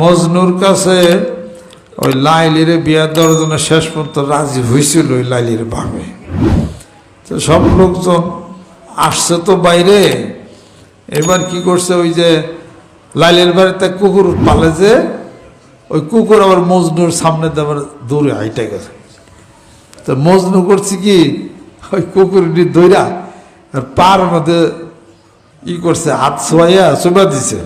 মজনুর কাছে ওই লাইলির বিয়া দেওয়ার জন্য শেষ পর্যন্ত রাজি হয়েছিল ওই লাইলির ভাবে তো সব লোকজন আসছে তো বাইরে। এবার কি করছে ওই যে লাইলের বাড়িতে কুকুর পালে যে, ওই কুকুর আবার মজনুর সামনে আবার দূরে হাইটে গেছে। তো মজনু করছি কি, ওই কুকুরটি দইরা আর পার মধ্যে ই করছে, হাত ছোয়াইয়া চুবা দিছে।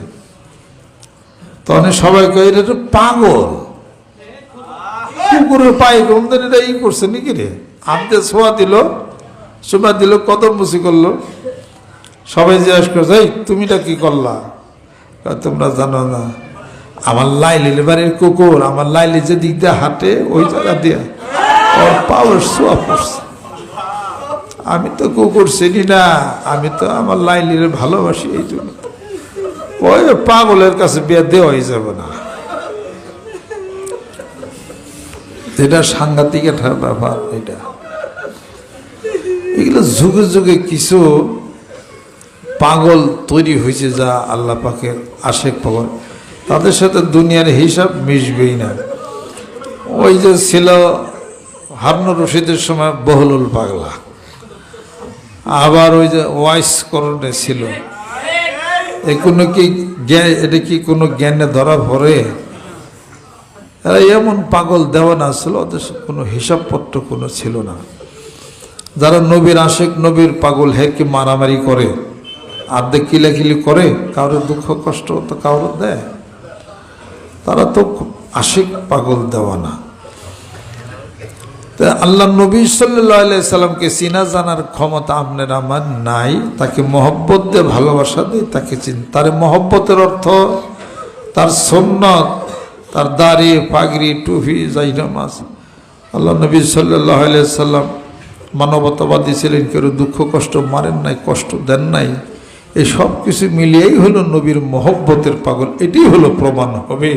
তখন সবাই কই এটা পাগল। কুকুরের পায়ে কোনদিন এটা ই করছে নাকি রে? দিয়ে ছোঁয়া দিল চুবা দিল কত মুসি করল। সবাই জিজ্ঞেস করছে এই তুমিটা কি করলা? কয়, তোমরা জানো না আমার লাইলির বাড়ির কুকুর আমার লাইলি যে দিক দিয়ে হাঁটে ওই জায়গা দিয়ে ওর পাওয়ার শোয়া পড়ছে। আমি তো কুকুর চিনি না আমি তো আমার লাইলির ভালোবাসি এই জন্য। ওই পাগলের কাছে বিয়ে দেওয়াই যাবে না। এটা সাংঘাতিক একটা ব্যাপার, এটা। এগুলো যুগে যুগে কিছু পাগল তৈরি হয়েছে যা আল্লাহ পাকের আশেক পাগল। তাদের সাথে দুনিয়ার হিসাব মিশবেই না। ওই যে ছিল হারুন রশিদের সময় বহলুল পাগলা। আবার ওই যে ওয়াইস করণে ছিল। এ কোনো কি জ্ঞান, এটা কি কোনো জ্ঞানে ধরা এরা এমন পাগল দেওয়ান ছিল ওদের কোনো হিসাবপত্র কোনো ছিল না। যারা নবীর আশেক, নবীর পাগল হে কি মারামারি করে আর্ধেক কিলাকিলি করে কারোর দুঃখ, কষ্ট তো কারোর দেয়। তারা তো আশিক পাগল দেওয়া না আল্লাহ নবী সাল্লাহ সাল্লামকে চিনা জানার ক্ষমতা আপনার আমার নাই। তাকে মহব্বত দিয়ে ভালোবাসা দিয়ে তাকে চিন তার মহব্বতের অর্থ তার সন্ন্যত তার দাড়ি, পাগড়ি, টুপি যাই নামাজ আল্লাহ নবী সাল্লাহ সাল্লাম মানবতাবাদী ছিলেন, কেউ দুঃখ, কষ্ট মারেন নাই, কষ্ট দেন নাই। এই সব কিছু মিলিয়েই হলো নবীর মহব্বতের পাগল। এটাই হলো প্রমাণ হবে।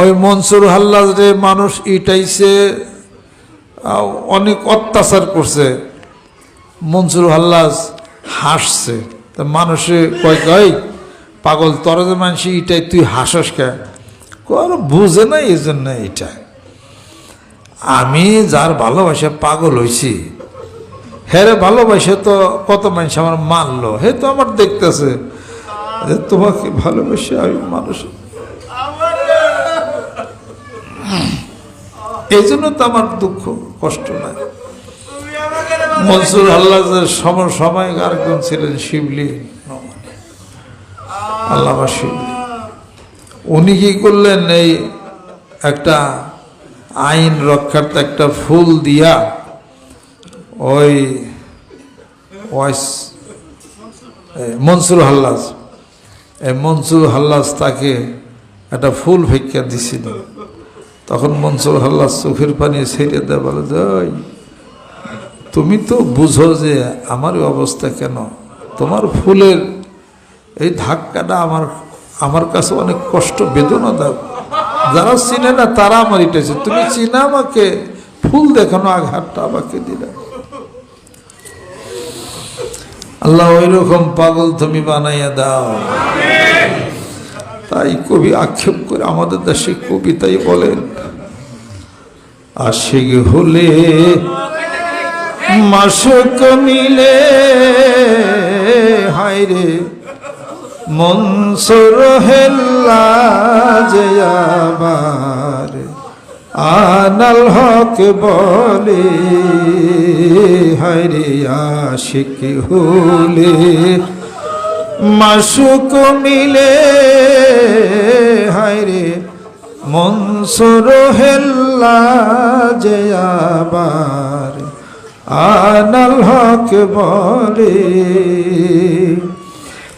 ওই মনসুর হাল্লাজ রে মানুষ ইটাইছে অনেক অত্যাচার করছে। মনসুর হাল্লাজ হাসছে। তা মানুষে কয় কয় পাগল, তোর যে মানুষ ইটাই, তুই হাসস কে? বুঝে না এই জন্য এটা। আমি যার ভালোবাসা পাগল হইছি হেরে ভালোবাসে তো কত মানুষ আমার মানলো, হে তো আমার দেখতেছে। তোমাকে ভালোবাসে আমি মানুষ এই জন্য তো আমার দুঃখ, কষ্ট নাই। মনসুর আল্লাহ সময় সময় আরেকজন ছিলেন শিবলি আল্লাহ শিবলি। উনি কি করলেন এই একটা আইন রক্ষার্থে একটা ফুল দিয়া ওই ওয়াইস মনসুর হাল্লাস এই মনসুর হাল্লাস তাকে একটা ফুল ভিক্ষা দিছিল। তখন মনসুর হাল্লাজ চোখের পানি ছেড়ে দেয় বলে যে "ওই, তুমি তো বুঝো যে আমার অবস্থা কেন? তোমার ফুলের এই ধাক্কাটা আমার আমার কাছে অনেক কষ্ট বেদনা দাও যারা চিনে না তারা আমার এটাছে তুমি চিনা আমাকে ফুল দেখানো আঘাতটা আমাকে দিলে। আল্লাহ ওই রকম পাগল তুমি বানাইয়া দাও। তাই কবি আক্ষেপ করে আমাদের দেশে কবিতাই বলেন, আশিক হলে মাসক মিলে, হায়রে মনসুর হেল্লা যে আবার আনাল হক বলে, হায়রে আশিক হলে মাসুক মিলে হায়রে মনসুর হেল্লা যে আবার। আনাল হক বলে,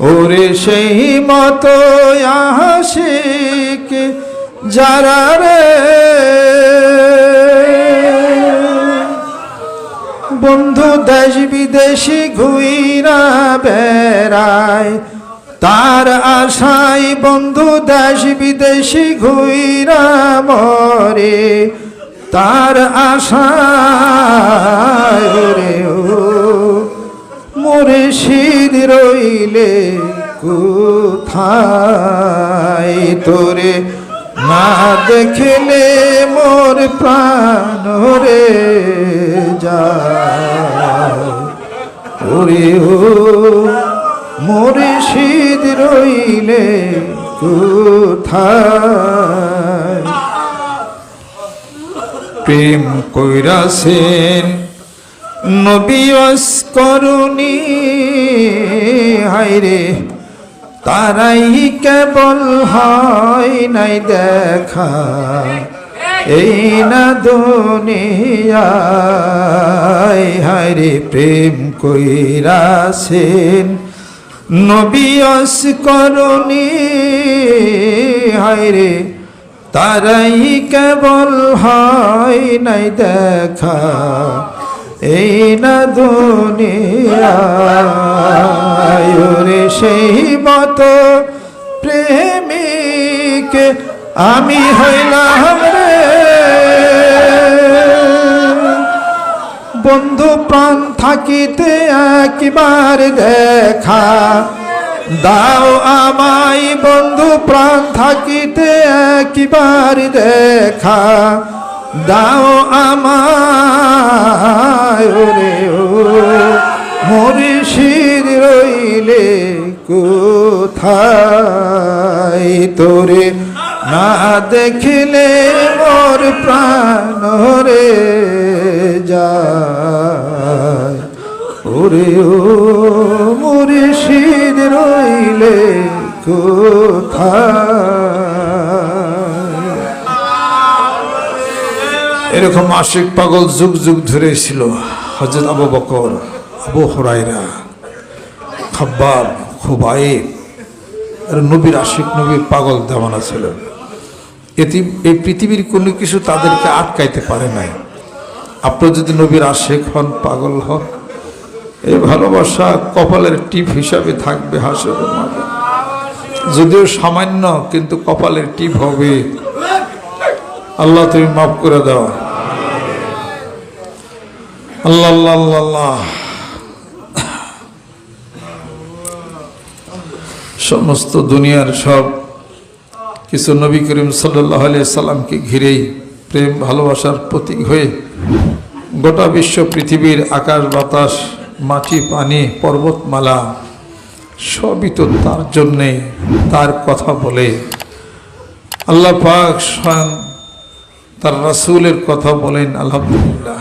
ওরে সেই মতো আশিক যারা রে বন্ধু দেশ বিদেশি ঘুইরা বেড়ায়। তার আশাই বন্ধু দেশ বিদেশি ঘুইরা মরে। তার আশায় রে ও মোরে শীত রইলে কোথায় তোরে? না দেখলে মোর প্রাণ রে যায়। মোরে শীত রইলে কোথায়? প্রেম কইরাছেন নবিয়স করুণী হাইরে তারাই কেবল হয় নাই দেখা। এই না দুনিয়ায় হাইরে প্রেম কইরাছেন। নবিয়স করুণী হাইরে তারাই কেবল হয় নাই দেখা। এই না দুনিয়ায় সেই মতো প্রেমিক আমি হইলাম রে। বন্ধু প্রাণ থাকিতে একবার দেখা, দাও আমায় বন্ধু প্রাণ থাকিতে একবার দেখা। দাও আমায় ওরে ও। মুর্শিদ রইলে কোথায় তোরে? না দেখিলে মোর প্রাণ রে যায়। ওরে ও মুর্শিদ রইলে কোথায় এরকম আশিক পাগল যুগ যুগ ধরে ছিল। হজরত আবু বকর, আবু হরাইরা খাব্বাব, খুবাইব আর নবীর আশিক নবীর পাগল দেওয়ানা ছিল। এটি এই পৃথিবীর কোনো কিছু তাদেরকে আটকাইতে পারে নাই। আপনার যদি নবীর আশেক হন, পাগল হন, এই ভালোবাসা কপালের টিপ হিসাবে থাকবে হাসরের মাঝে যদিও সামান্য, কিন্তু কপালের টিপ হবে। আল্লাহ তুমি মাফ করে দাও। সমস্ত দুনিয়ার সব কিছু নবী করিম সাল্লাহ সাল্লামকে ঘিরেই প্রেম, ভালোবাসার প্রতীক হয়ে গোটা বিশ্ব পৃথিবীর আকাশ, বাতাস, মাটি, পানি, পর্বতমালা সবই তো তার জন্যে তার কথা বলে। আল্লাহ পাক স্বয়ং তার রাসূলের কথা বলেন, আলহামদুলিল্লাহ।